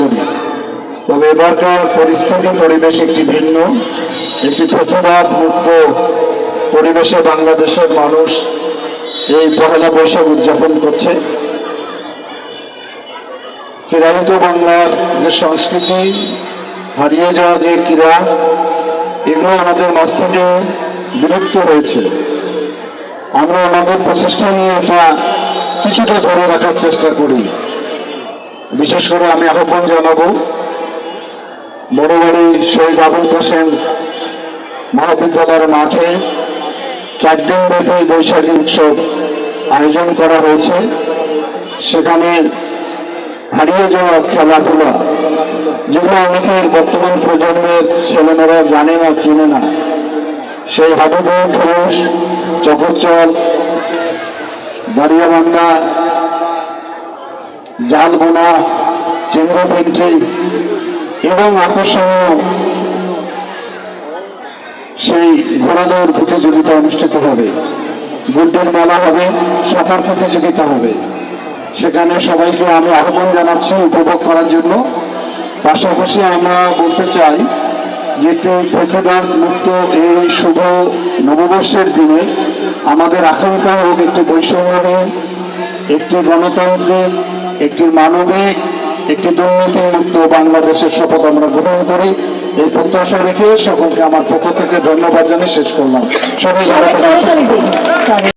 করি। তবে এবারকার পরিস্থিতি পরিবেশ একটি ভিন্ন, একটি ফেসবাদ মুক্ত পরিবেশে বাংলাদেশের মানুষ এই পহেলা বৈশাখ উদযাপন করছে। চিরায়িত বাংলার যে সংস্কৃতি, হারিয়ে যাওয়া যে ক্রীড়া, এগুলো আমাদের মাঝ থেকে বিলুপ্ত হয়েছে। আমরা আমাদের প্রচেষ্টা নিয়ে এটা কিছুটা ধরে রাখার চেষ্টা করি। বিশেষ করে আমি আহ্বান জানাব বড় বাড়ি শহীদ আবুল কাসেম মহাবিদ্যালয়ের মাঠে চার দিন ব্যাপী বৈশাখী উৎসব আয়োজন করা হয়েছে। সেখানে হারিয়ে যাওয়া খেলাধুলা, যেগুলো অনেকের বর্তমান প্রজন্মের ছেলেমেয়েরা জানে না, চিনে না। সেই হাবুডু ঠুস চকচল দাঁড়িয়াবান্ধা জাল বোনা চিংড়ি পেন্টি এবং আকর্ষণীয় সেই ঘোড়াদৌড় প্রতিযোগিতা অনুষ্ঠিত হবে। গুড্ডের মেলা হবে, সাঁতার প্রতিযোগিতা হবে। সেখানে সবাইকে আমি আহ্বান জানাচ্ছি উপভোগ করার জন্য। পাশাপাশি আমরা বলতে চাই যে একটি প্রেসিডেন্ট মুক্ত এই শুভ নববর্ষের দিনে আমাদের আকাঙ্ক্ষা হোক একটি বৈষম্যহীন একটি গণতন্ত্রের, একটি মানবিক, একটি দুর্নীতি মুক্ত বাংলাদেশের শপথ আমরা গ্রহণ করি। এই প্রত্যাশা রেখে সকলকে আমার পক্ষ থেকে ধন্যবাদ জানিয়ে শেষ করলাম। সবাই।